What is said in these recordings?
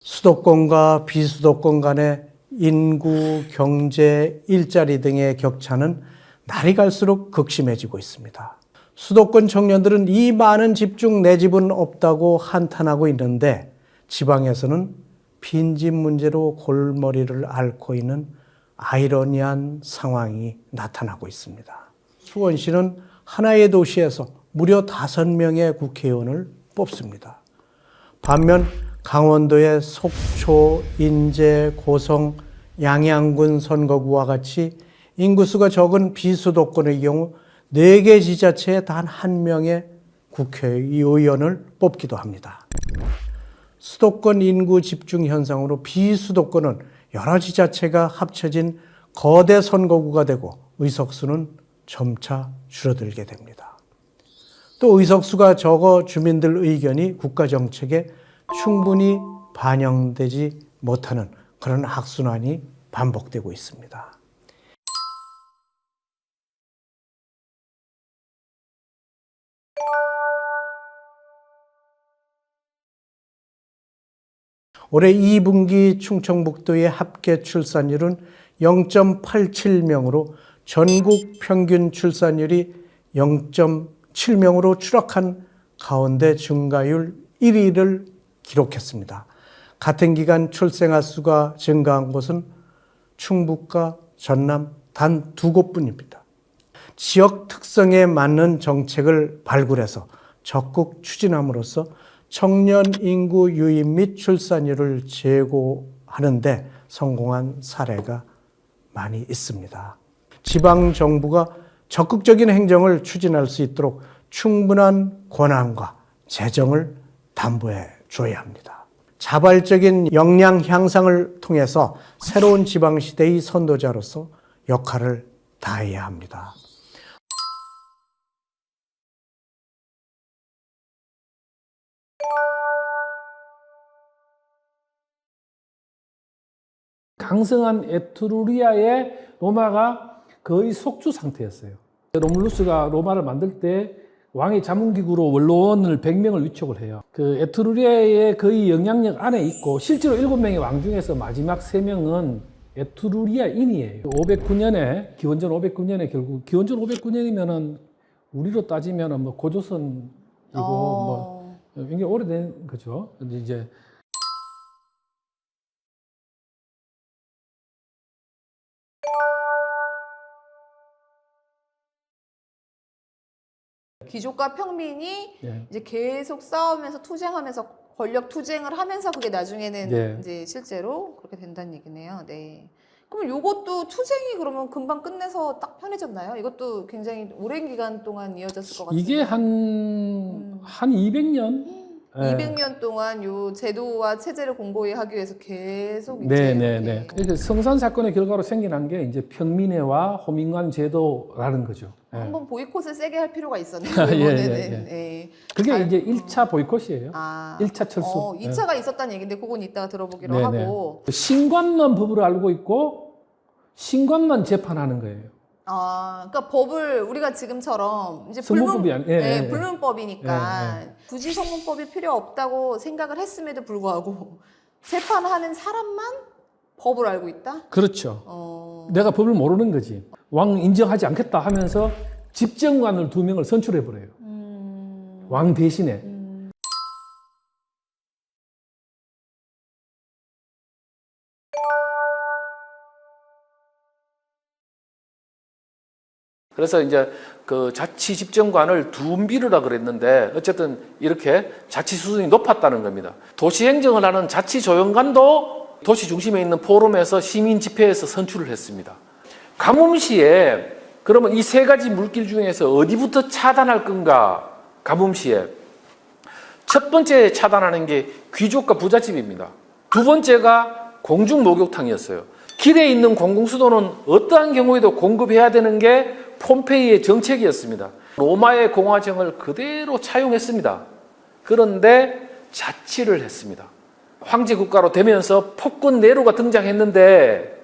수도권과 비수도권 간의 인구, 경제, 일자리 등의 격차는 날이 갈수록 극심해지고 있습니다. 수도권 청년들은 이 많은 집 중 내 집은 없다고 한탄하고 있는데 지방에서는 빈집 문제로 골머리를 앓고 있는 아이러니한 상황이 나타나고 있습니다. 수원시는 하나의 도시에서 무려 다섯 명의 국회의원을 뽑습니다. 반면 강원도의 속초, 인제, 고성, 양양군 선거구와 같이 인구수가 적은 비수도권의 경우 4개 지자체에 단 한 명의 국회의원을 뽑기도 합니다. 수도권 인구 집중 현상으로 비수도권은 여러 지자체가 합쳐진 거대 선거구가 되고 의석수는 점차 줄어들게 됩니다. 또 의석수가 적어 주민들 의견이 국가 정책에 충분히 반영되지 못하는 그런 악순환이 반복되고 있습니다. 올해 2분기 충청북도의 합계 출산율은 0.87명으로 전국 평균 출산율이 0.7명으로 추락한 가운데 증가율 1위를 기록했습니다. 같은 기간 출생아 수가 증가한 곳은 충북과 전남 단 두 곳뿐입니다. 지역 특성에 맞는 정책을 발굴해서 적극 추진함으로써 청년 인구 유입 및 출산율을 제고하는데 성공한 사례가 많이 있습니다. 지방 정부가 적극적인 행정을 추진할 수 있도록 충분한 권한과 재정을 담보해 줘야 합니다. 자발적인 역량 향상을 통해서 새로운 지방 시대의 선도자로서 역할을 다해야 합니다. 강성한 에트루리아의 로마가 거의 속주 상태였어요. 로물루스가 로마를 만들 때 왕의 자문기구로 원로원을 100명을 위촉을 해요. 그 에트루리아의 거의 영향력 안에 있고 실제로 7명의 왕 중에서 마지막 3명은 에트루리아인이에요. 509년에 기원전 509년에 결국 기원전 509년이면은 우리로 따지면은 뭐 고조선이고 뭐 어. 굉장히 오래된 거죠. 이제 귀족과 평민이 예. 이제 계속 싸우면서 투쟁하면서 권력 투쟁을 하면서 그게 나중에는 네. 이제 실제로 그렇게 된다는 얘기네요. 네. 그럼 요것도 투쟁이 그러면 금방 끝내서 딱 편해졌나요? 이것도 굉장히 오랜 기간 동안 이어졌을 것 같아요. 이게 한, 음. 한 200년? 200년 동안 요 제도와 체제를 공고히 하기 위해서 계속 이제 네, 네, 이렇게 네. 성산 사건의 결과로 생겨난 게 이제 평민회와 호민관 제도라는 거죠. 예. 한번 보이콧을 세게 할 필요가 있었네요. 예, 이번에는. 예, 예. 네. 그게 잘- 이제 1차 보이콧이에요. 아. 1차 철수. 어, 2차가 있었다는 얘기인데 그건 이따가 들어보기로 네, 하고. 신관만 법으로 알고 있고 신관만 재판하는 거예요. 아, 그러니까 법을 우리가 지금처럼 이제 성문법이 불문, 아니- 예, 네, 예, 예. 불문법이니까 굳이 성문법이 필요 없다고 생각을 했음에도 불구하고 재판하는 사람만 법을 알고 있다? 그렇죠. 어, 내가 법을 모르는 거지. 왕 인정하지 않겠다 하면서 집정관을 두 명을 선출해 버려요. 음, 왕 대신에. 음, 그래서 이제 그 자치 집정관을 둔비르라 그랬는데 어쨌든 이렇게 자치 수준이 높았다는 겁니다. 도시 행정을 하는 자치 조연관도 도시 중심에 있는 포럼에서 시민 집회에서 선출을 했습니다. 가뭄시에 그러면 이 세 가지 물길 중에서 어디부터 차단할 건가? 가뭄시에 첫 번째 차단하는 게 귀족과 부잣집입니다. 두 번째가 공중 목욕탕이었어요. 길에 있는 공공수도는 어떠한 경우에도 공급해야 되는 게 폼페이의 정책이었습니다. 로마의 공화정을 그대로 차용했습니다. 그런데 자치를 했습니다. 황제 국가로 되면서 폭군 네로가 등장했는데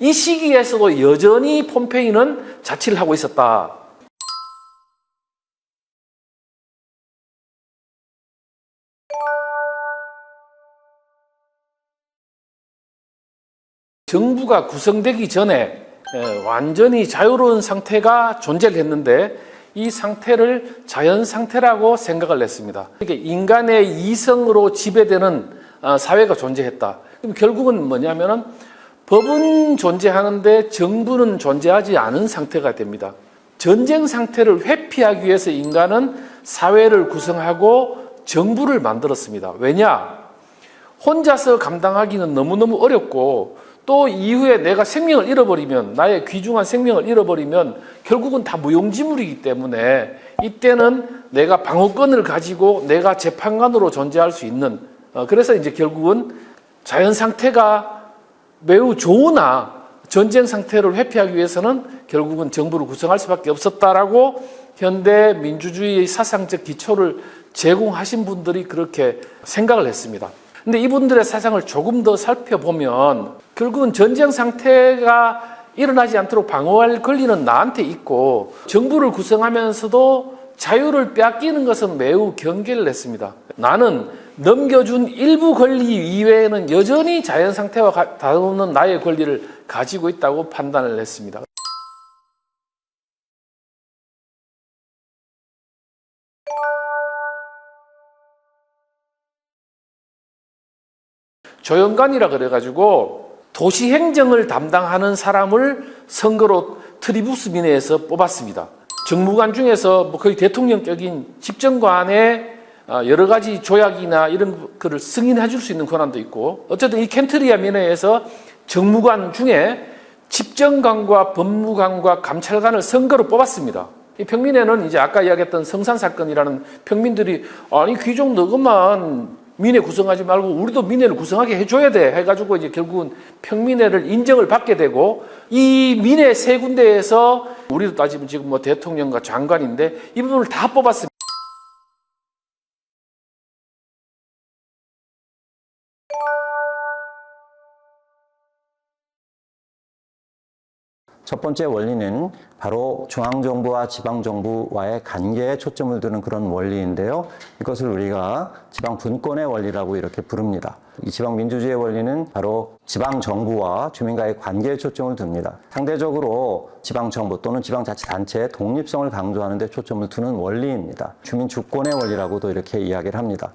이 시기에서도 여전히 폼페이는 자치를 하고 있었다. 정부가 구성되기 전에 완전히 자유로운 상태가 존재를 했는데 이 상태를 자연 상태라고 생각을 했습니다. 이게 인간의 이성으로 지배되는 아, 사회가 존재했다. 그럼 결국은 뭐냐면은 법은 존재하는데 정부는 존재하지 않은 상태가 됩니다. 전쟁 상태를 회피하기 위해서 인간은 사회를 구성하고 정부를 만들었습니다. 왜냐? 혼자서 감당하기는 너무너무 어렵고 또 이후에 내가 생명을 잃어버리면 나의 귀중한 생명을 잃어버리면 결국은 다 무용지물이기 때문에 이때는 내가 방어권을 가지고 내가 재판관으로 존재할 수 있는 어, 그래서 이제 결국은 자연 상태가 매우 좋으나 전쟁 상태를 회피하기 위해서는 결국은 정부를 구성할 수밖에 없었다라고 현대 민주주의의 사상적 기초를 제공하신 분들이 그렇게 생각을 했습니다. 근데 이분들의 사상을 조금 더 살펴보면 결국은 전쟁 상태가 일어나지 않도록 방어할 권리는 나한테 있고 정부를 구성하면서도 자유를 빼앗기는 것은 매우 경계를 했습니다. 나는 넘겨준 일부 권리 이외에는 여전히 자연 상태와 가- 다르는 나의 권리를 가지고 있다고 판단을 했습니다. 조연관이라 그래가지고 도시 행정을 담당하는 사람을 선거로 트리부스 민회에서 뽑았습니다. 정무관 중에서 뭐 거의 대통령격인 집정관의 아, 여러 가지 조약이나 이런 거를 승인해 줄 수 있는 권한도 있고 어쨌든 이 켄트리아 민회에서 정무관 중에 집정관과 법무관과 감찰관을 선거로 뽑았습니다. 이 평민회는 이제 아까 이야기했던 성산 사건이라는 평민들이 아니 귀족 너그만 민회 구성하지 말고 우리도 민회를 구성하게 해줘야 돼 해가지고 이제 결국은 평민회를 인정을 받게 되고 이 민회 세 군데에서 우리도 따지면 지금 뭐 대통령과 장관인데 이 부분을 다 뽑았습니다. 첫 번째 원리는 바로 중앙정부와 지방정부와의 관계에 초점을 두는 그런 원리인데요. 이것을 우리가 지방분권의 원리라고 이렇게 부릅니다. 이 지방민주주의의 원리는 바로 지방정부와 주민과의 관계에 초점을 둡니다. 상대적으로 지방정부 또는 지방자치단체의 독립성을 강조하는 데 초점을 두는 원리입니다. 주민주권의 원리라고도 이렇게 이야기를 합니다.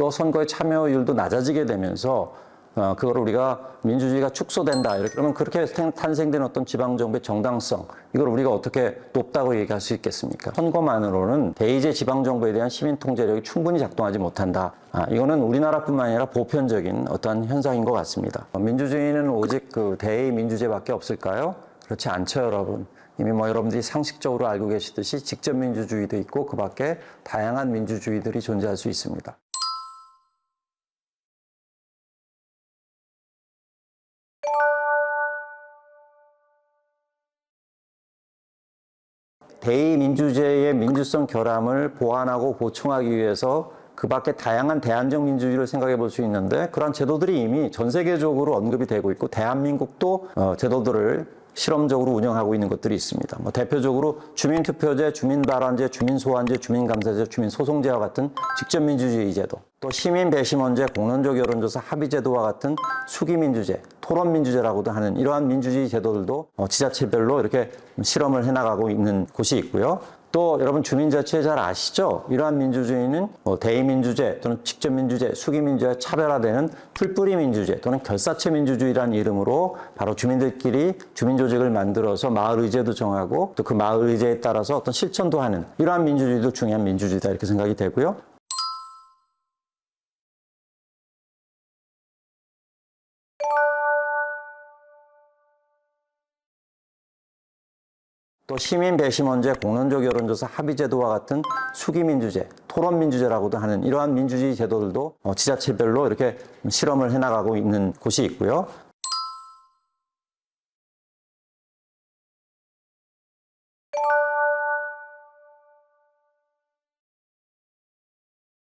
또 선거의 참여율도 낮아지게 되면서 어, 그걸 우리가 민주주의가 축소된다 이렇게 그러면 그렇게 탄- 탄생된 어떤 지방 정부의 정당성 이걸 우리가 어떻게 높다고 얘기할 수 있겠습니까? 선거만으로는 대의제 지방 정부에 대한 시민 통제력이 충분히 작동하지 못한다. 아, 이거는 우리나라뿐만 아니라 보편적인 어떠한 현상인 것 같습니다. 어, 민주주의는 오직 그 대의 민주제밖에 없을까요? 그렇지 않죠, 여러분. 이미 뭐 여러분들이 상식적으로 알고 계시듯이 직접 민주주의도 있고 그 밖에 다양한 민주주의들이 존재할 수 있습니다. 대의민주제의 민주성 결함을 보완하고 보충하기 위해서 그 밖에 다양한 대안적 민주주의를 생각해 볼 수 있는데 그런 제도들이 이미 전 세계적으로 언급이 되고 있고 대한민국도 어, 제도들을 실험적으로 운영하고 있는 것들이 있습니다. 뭐 대표적으로 주민투표제, 주민발언제, 주민소환제, 주민감사제, 주민소송제와 같은 직접민주주의 제도, 또 시민배심원제, 공론적 여론조사 합의제도와 같은 수기민주제, 토론민주제라고도 하는 이러한 민주주의 제도들도 어, 지자체별로 이렇게 실험을 해나가고 있는 곳이 있고요. 또 여러분 주민자치에 잘 아시죠? 이러한 민주주의는 뭐 대의민주제 또는 직접민주제, 수기민주제와 차별화되는 풀뿌리 민주제 또는 결사체 민주주의라는 이름으로 바로 주민들끼리 주민조직을 만들어서 마을 의제도 정하고 또 그 마을 의제에 따라서 어떤 실천도 하는 이러한 민주주의도 중요한 민주주의다 이렇게 생각이 되고요. 또 시민 배심 원제, 공론적 여론조사 합의 제도와 같은 수기 민주제, 토론 민주제라고도 하는 이러한 민주주의 제도들도 어, 지자체별로 이렇게 실험을 해 나가고 있는 곳이 있고요.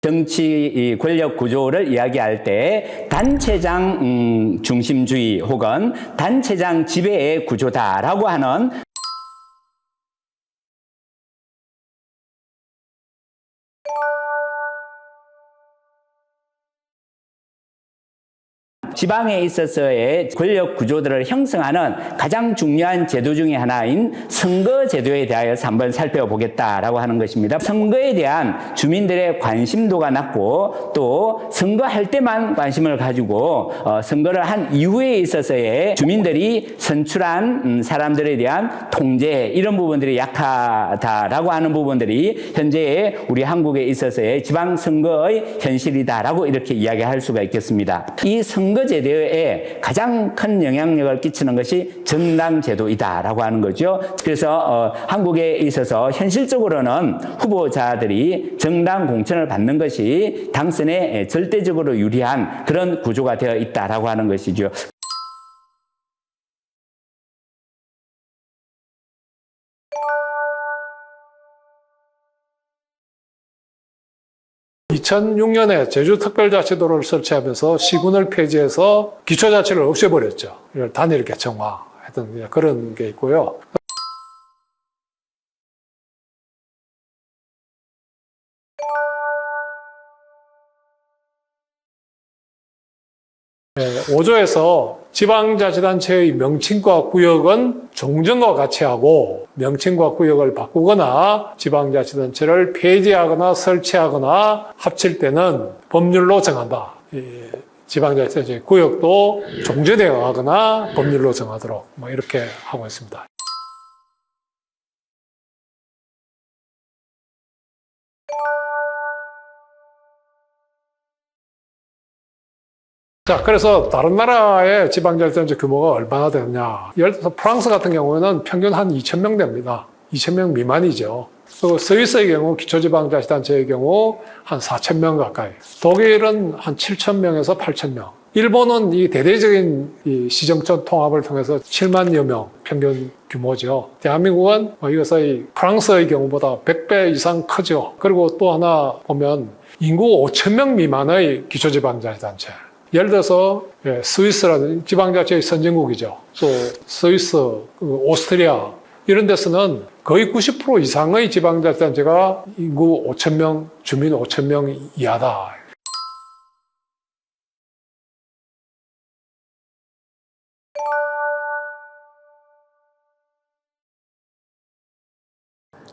정치 이 권력 구조를 이야기할 때 단체장 음, 중심주의 혹은 단체장 지배의 구조다라고 하는 지방에 있어서의 권력 구조들을 형성하는 가장 중요한 제도 중의 하나인 선거 제도에 대하여서 한번 살펴보겠다라고 하는 것입니다. 선거에 대한 주민들의 관심도가 낮고 또 선거할 때만 관심을 가지고 어, 선거를 한 이후에 있어서의 주민들이 선출한 음, 사람들에 대한 통제 이런 부분들이 약하다라고 하는 부분들이 현재 우리 한국에 있어서의 지방 선거의 현실이다라고 이렇게 이야기할 수가 있겠습니다. 이 선거 제도에 가장 큰 영향력을 끼치는 것이 정당 제도이다라고 하는 거죠. 그래서 어, 한국에 있어서 현실적으로는 후보자들이 정당 공천을 받는 것이 당선에 절대적으로 유리한 그런 구조가 되어 있다라고 하는 것이죠. 2006년에 제주특별자치도를 설치하면서 시군을 폐지해서 기초자치를 없애버렸죠. 이걸 단일 개청화 했던 그런 게 있고요. 네, 5조에서 지방자치단체의 명칭과 구역은 종전과 같이 하고 명칭과 구역을 바꾸거나 지방자치단체를 폐지하거나 설치하거나 합칠 때는 법률로 정한다. 이 지방자치단체 구역도 종전되어 하거나 법률로 정하도록 뭐 이렇게 하고 있습니다. 자, 그래서 다른 나라의 지방자치단체 규모가 얼마나 되느냐. 예를 들어서 프랑스 같은 경우에는 평균 한 2,000명 됩니다. 2,000명 미만이죠. 그리고 스위스의 경우, 기초지방자치단체의 경우 한 4,000명 가까이. 독일은 한 7,000명에서 8,000명. 일본은 이 대대적인 이 시정권 통합을 통해서 7만여 명 평균 규모죠. 대한민국은 뭐 이것의 프랑스의 경우보다 100배 이상 크죠. 그리고 또 하나 보면 인구 5,000명 미만의 기초지방자치단체. 예를 들어서 예, 스위스라는 지방자치의 선진국이죠. 또 스위스, 그 오스트리아 이런 데서는 거의 90% 이상의 지방자치단체가 인구 5천 명, 주민 5천 명 이하다.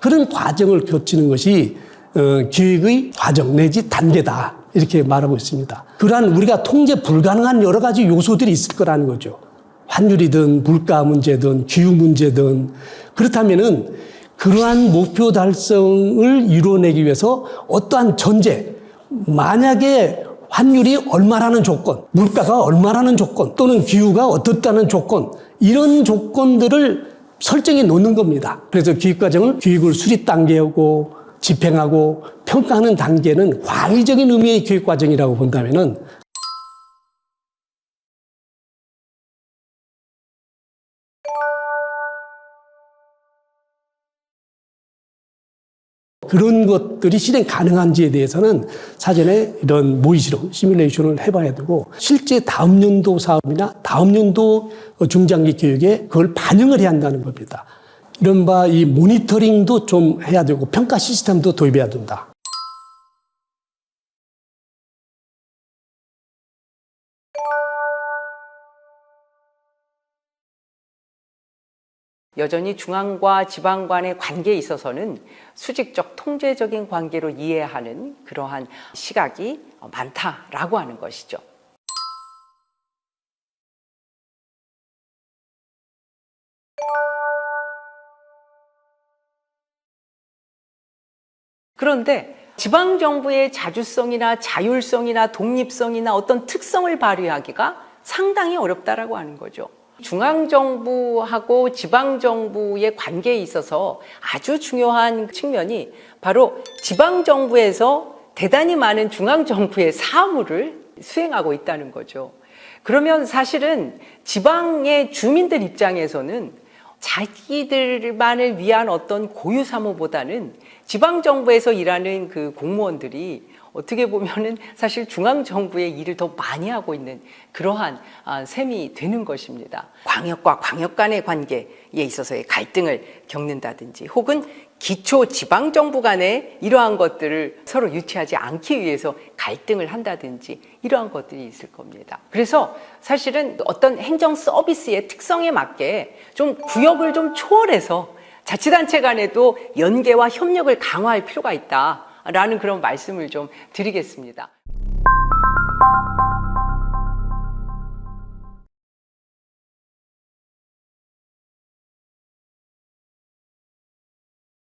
그런 과정을 거치는 것이 어, 기획의 과정 내지 단계다 이렇게 말하고 있습니다. 그러한 우리가 통제 불가능한 여러 가지 요소들이 있을 거라는 거죠. 환율이든 물가 문제든 기후 문제든 그렇다면은 그러한 목표 달성을 이루어내기 위해서 어떠한 전제 만약에 환율이 얼마라는 조건, 물가가 얼마라는 조건, 또는 기후가 어떻다는 조건, 이런 조건들을 설정해 놓는 겁니다. 그래서 기획 과정은 기획을 수립 단계하고 집행하고 평가하는 단계는 광의적인 의미의 교육 과정이라고 본다면은 그런 것들이 실행 가능한지에 대해서는 사전에 이런 모의실험, 시뮬레이션을 해봐야 되고 실제 다음 연도 사업이나 다음 연도 중장기 교육에 그걸 반영을 해야 한다는 겁니다. 이른바 이 모니터링도 좀 해야 되고 평가 시스템도 도입해야 된다. 여전히 중앙과 지방 간의 관계에 있어서는 수직적 통제적인 관계로 이해하는 그러한 시각이 많다라고 하는 것이죠. 그런데 지방 정부의 자주성이나 자율성이나 독립성이나 어떤 특성을 발휘하기가 상당히 어렵다라고 하는 거죠. 중앙 정부하고 지방 정부의 관계에 있어서 아주 중요한 측면이 바로 지방 정부에서 대단히 많은 중앙 정부의 사무를 수행하고 있다는 거죠. 그러면 사실은 지방의 주민들 입장에서는 자기들만을 위한 어떤 고유 사무보다는 지방 정부에서 일하는 그 공무원들이 어떻게 보면은 사실 중앙 정부의 일을 더 많이 하고 있는 그러한 아, 셈이 되는 것입니다. 광역과 광역 간의 관계에 있어서의 갈등을 겪는다든지 혹은 기초 지방 정부 간에 이러한 것들을 서로 유치하지 않기 위해서 갈등을 한다든지 이러한 것들이 있을 겁니다. 그래서 사실은 어떤 행정 서비스의 특성에 맞게 좀 구역을 좀 초월해서 자치단체 간에도 연계와 협력을 강화할 필요가 있다라는 그런 말씀을 좀 드리겠습니다.